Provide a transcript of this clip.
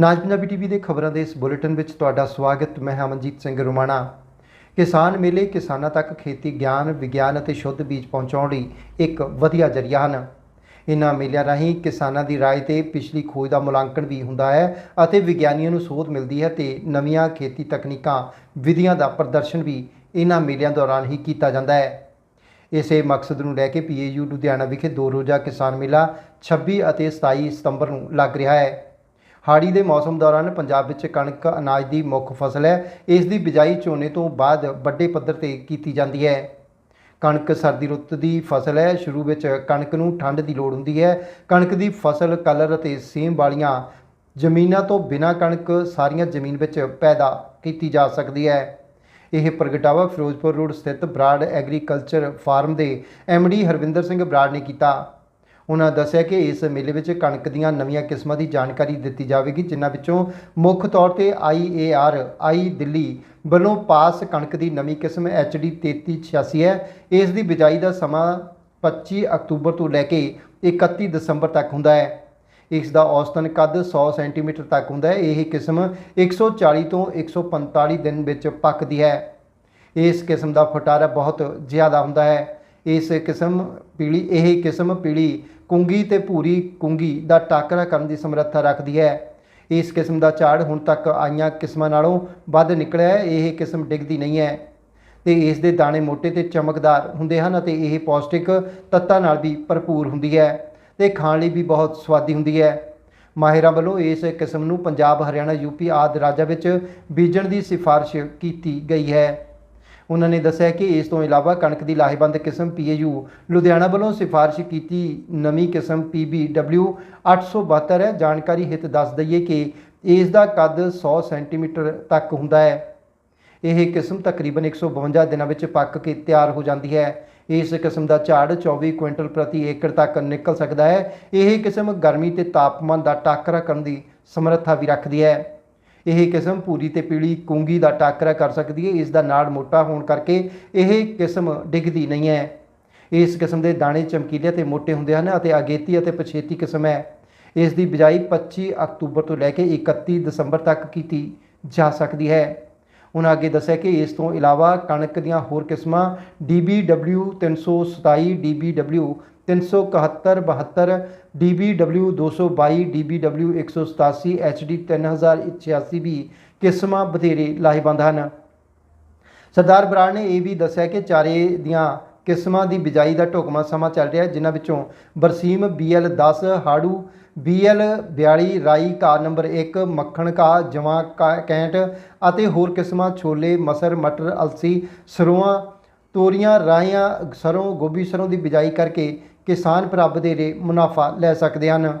ਨਾਜ Punjabi TV ਦੇ ਖਬਰਾਂ ਦੇ ਇਸ ਬੁਲੇਟਿਨ ਵਿੱਚ ਤੁਹਾਡਾ ਸਵਾਗਤ, ਮੈਂ ਹਾਂ ਅਮਨਜੀਤ ਸਿੰਘ ਰੋਮਾਣਾ। ਕਿਸਾਨ ਮੇਲੇ ਕਿਸਾਨਾਂ ਤੱਕ ਖੇਤੀ ਗਿਆਨ, ਵਿਗਿਆਨ ਅਤੇ ਸ਼ੁੱਧ ਬੀਜ ਪਹੁੰਚਾਉਣ ਲਈ ਇੱਕ ਵਧੀਆ ਜ਼ਰੀਆ ਹਨ। ਇਨ੍ਹਾਂ ਮੇਲਿਆਂ ਰਾਹੀਂ ਕਿਸਾਨਾਂ ਦੀ ਰਾਏ ਤੇ ਪਿਛਲੀ ਖੋਜ ਦਾ ਮੁਲਾਂਕਣ ਵੀ ਹੁੰਦਾ ਹੈ ਅਤੇ ਵਿਗਿਆਨੀਆਂ ਨੂੰ ਸੋਧ ਮਿਲਦੀ ਹੈ ਤੇ ਨਵੀਆਂ ਖੇਤੀ ਤਕਨੀਕਾਂ, ਵਿਧੀਆਂ ਦਾ ਪ੍ਰਦਰਸ਼ਨ ਵੀ ਇਨ੍ਹਾਂ ਮੇਲਿਆਂ ਦੌਰਾਨ ਹੀ ਕੀਤਾ ਜਾਂਦਾ ਹੈ। ਇਸੇ ਮਕਸਦ ਨੂੰ ਲੈ ਕੇ ਪੀਏਯੂ ਲੁਧਿਆਣਾ ਵਿਖੇ ਦੋ ਰੋਜ਼ਾ ਕਿਸਾਨ ਮੇਲਾ 26 ਅਤੇ 27 ਸਤੰਬਰ ਨੂੰ ਲੱਗ ਰਿਹਾ ਹੈ। ਹਾੜੀ ਦੇ ਮੌਸਮ ਦੌਰਾਨ ਪੰਜਾਬ ਵਿੱਚ ਕਣਕ ਅਨਾਜ ਦੀ ਮੁੱਖ ਫਸਲ ਹੈ। ਇਸ ਦੀ ਬਿਜਾਈ ਝੋਨੇ ਤੋਂ ਬਾਅਦ ਵੱਡੇ ਪੱਧਰ ਤੇ ਕੀਤੀ ਜਾਂਦੀ ਹੈ। ਕਣਕ ਸਰਦੀ ਰੁੱਤ ਦੀ ਫਸਲ ਹੈ। ਸ਼ੁਰੂ ਵਿੱਚ ਕਣਕ ਨੂੰ ਠੰਡ ਦੀ ਲੋੜ ਹੁੰਦੀ ਹੈ। ਕਣਕ ਦੀ ਫਸਲ, ਕਲਰ ਅਤੇ ਸੇਮ ਵਾਲੀਆਂ ਜ਼ਮੀਨਾਂ ਤੋਂ ਬਿਨਾਂ ਕਣਕ ਸਾਰੀਆਂ ਜ਼ਮੀਨ ਵਿੱਚ ਪੈਦਾ ਕੀਤੀ ਜਾ ਸਕਦੀ ਹੈ। ਇਹ ਪ੍ਰਗਟਾਵਾ ਫਿਰੋਜ਼ਪੁਰ ਰੋਡ ਸਥਿਤ ਬਰਾੜ ਐਗਰੀਕਲਚਰ ਫਾਰਮ ਦੇ ਡੀ ਹਰਵਿੰਦਰ ਸਿੰਘ ਬਰਾੜ ਨੇ ਕੀਤਾ। ਉਹਨਾਂ ਦੱਸਿਆ ਕਿ ਇਸ ਮੇਲੇ ਵਿੱਚ ਕਣਕ ਦੀਆਂ ਨਵੀਆਂ ਕਿਸਮਾਂ ਦੀ ਜਾਣਕਾਰੀ ਦਿੱਤੀ ਜਾਵੇਗੀ, ਜਿਨ੍ਹਾਂ ਵਿੱਚੋਂ ਮੁੱਖ ਤੌਰ ਤੇ ਆਈਏਆਰ ਆਈ ਦਿੱਲੀ ਵੱਲੋਂ ਪਾਸ ਕਣਕ ਦੀ ਨਵੀਂ ਕਿਸਮ HD 3386 ਹੈ। ਇਸ ਦੀ ਬਿਜਾਈ ਦਾ ਸਮਾਂ 25 ਅਕਤੂਬਰ ਤੋਂ ਲੈ ਕੇ 31 ਦਸੰਬਰ ਤੱਕ ਹੁੰਦਾ ਹੈ। ਇਸ ਦਾ ਔਸਤਨ ਕੱਦ 100 ਸੈਂਟੀਮੀਟਰ ਤੱਕ ਹੁੰਦਾ ਹੈ। ਇਹ ਕਿਸਮ 140 ਤੋਂ 145 ਦਿਨ ਵਿੱਚ ਪੱਕਦੀ ਹੈ। ਇਸ ਕਿਸਮ ਦਾ ਫਟਾਰਾ ਬਹੁਤ ਜ਼ਿਆਦਾ ਹੁੰਦਾ ਹੈ। ਇਸ ਕਿਸਮ ਪੀਲੀ, ਇਹ ਕਿਸਮ ਪੀਲੀ ਕੁੰਗੀ ਤੇ ਭੂਰੀ ਕੁੰਗੀ ਦਾ ਟਾਕਰਾ ਕਰਨ ਦੀ ਸਮਰੱਥਾ ਰੱਖਦੀ ਹੈ। ਇਸ ਕਿਸਮ ਦਾ ਝਾੜ ਹੁਣ ਤੱਕ ਆਈਆਂ ਕਿਸਮਾਂ ਨਾਲੋਂ ਵੱਧ ਨਿਕਲਿਆ ਹੈ। ਇਹ ਕਿਸਮ ਡਿੱਗਦੀ ਨਹੀਂ ਹੈ। ਤੇ ਇਸ ਦੇ ਦਾਣੇ ਮੋٹے ਤੇ ਚਮਕਦਾਰ ਹੁੰਦੇ ਹਨ ਅਤੇ ਇਹ ਪੌਸ਼ਟਿਕ ਤੱਤਾਂ ਨਾਲ ਵੀ ਭਰਪੂਰ ਹੁੰਦੀ ਹੈ ਤੇ ਖਾਣ ਲਈ ਵੀ ਬਹੁਤ ਸਵਾਦੀ ਹੁੰਦੀ ਹੈ। ਮਾਹਿਰਾਂ ਵੱਲੋਂ ਇਸ ਕਿਸਮ ਨੂੰ ਪੰਜਾਬ, ਹਰਿਆਣਾ ਯੂਪੀ ਆਦਿ ਰਾਜਾਂ ਵਿੱਚ ਬੀਜਣ ਦੀ ਸਿਫਾਰਿਸ਼ ਕੀਤੀ ਗਈ ਹੈ। ਉਹਨਾਂ ਨੇ ਦੱਸਿਆ ਕਿ ਇਸ ਤੋਂ ਇਲਾਵਾ ਕਣਕ ਦੀ ਲਾਹੇਵੰਦ ਕਿਸਮ ਪੀਏਯੂ ਲੁਧਿਆਣਾ ਵੱਲੋਂ ਸਿਫਾਰਿਸ਼ ਕੀਤੀ ਨਵੀਂ ਕਿਸਮ PBW 872 ਹੈ। ਜਾਣਕਾਰੀ ਹਿਤ ਦੱਸ ਦਈਏ ਕਿ ਇਸ ਦਾ ਕੱਦ 100 ਸੈਂਟੀਮੀਟਰ ਤੱਕ ਹੁੰਦਾ ਹੈ। ਇਹ ਕਿਸਮ ਤਕਰੀਬਨ 152 ਦਿਨਾਂ ਵਿੱਚ ਪੱਕ ਕੇ ਤਿਆਰ ਹੋ ਜਾਂਦੀ ਹੈ। ਇਸ ਕਿਸਮ ਦਾ ਝਾੜ 24 ਕੁਇੰਟਲ ਪ੍ਰਤੀ ਏਕੜ ਤੱਕ ਨਿਕਲ ਸਕਦਾ ਹੈ। ਇਹ ਕਿਸਮ ਗਰਮੀ ਤੇ ਤਾਪਮਾਨ ਦਾ ਟਾਕਰਾ ਕਰਨ ਦੀ ਸਮਰੱਥਾ ਵੀ ਰੱਖਦੀ ਹੈ। ਇਹ ਕਿਸਮ ਪੂਰੀ ਤੇ ਪੀਲੀ ਕੁੰਗੀ ਦਾ ਟਾਕਰਾ ਕਰ ਸਕਦੀ ਹੈ, ਇਸ ਦਾ ਨਾੜ ਮੋਟਾ ਹੋਣ ਕਰਕੇ ਇਹ ਕਿਸਮ ਡਿੱਗਦੀ ਨਹੀਂ ਹੈ। ਇਸ ਕਿਸਮ ਦੇ ਦਾਣੇ ਚਮਕੀਲੇ ਤੇ ਮੋਟੇ ਹੁੰਦੇ ਹਨ ਅਤੇ ਅਗੇਤੀ ਅਤੇ ਪਛੇਤੀ ਕਿਸਮ ਹੈ। ਇਸ ਦੀ ਬਿਜਾਈ 25 ਅਕਤੂਬਰ ਤੋਂ ਲੈ ਕੇ 31 ਦਸੰਬਰ ਤੱਕ ਕੀਤੀ ਜਾ ਸਕਦੀ ਹੈ। ਉਹਨਾਂ ਅੱਗੇ ਦੱਸਿਆ ਕਿ ਇਸ ਤੋਂ ਇਲਾਵਾ ਕਣਕ ਦੀਆਂ ਹੋਰ ਕਿਸਮਾਂ DBW 327 DBW 371 72 DBW 222 DBW 187 HD 3086 ਵੀ ਕਿਸਮਾਂ ਬਥੇਰੇ ਲਾਹੇਵੰਦ ਹਨ। ਸਰਦਾਰ ਬਰਾੜ ਨੇ ਇਹ ਵੀ ਦੱਸਿਆ ਕਿ ਚਾਰੇ ਦੀਆਂ ਕਿਸਮਾਂ ਦੀ ਬਿਜਾਈ ਦਾ ਢੁਕਵਾਂ ਸਮਾਂ ਚੱਲ ਰਿਹਾ ਜਿਨ੍ਹਾਂ ਵਿੱਚੋਂ ਬਰਸੀਮ BL 10 ਹਾੜੂ BL 42 ਰਾਈ ਕਾ ਨੰਬਰ 1 ਮੱਖਣ ਕਾ ਜਵਾਂ ਕਾ- ਕੈਂਟ ਅਤੇ ਹੋਰ ਕਿਸਮਾਂ ਛੋਲੇ, ਮਸਰ, ਮਟਰ, ਅਲਸੀ, ਸਰੋਆਂ, ਤੋਰੀਆਂ, ਰਾਈਆਂ, ਸਰੋਂ, ਗੋਭੀ ਸਰੋਂ ਦੀ ਬਿਜਾਈ ਕਰਕੇ ਕਿਸਾਨ ਭਰਾ ਵਧੇਰੇ ਮੁਨਾਫਾ ਲੈ ਸਕਦੇ ਹਨ।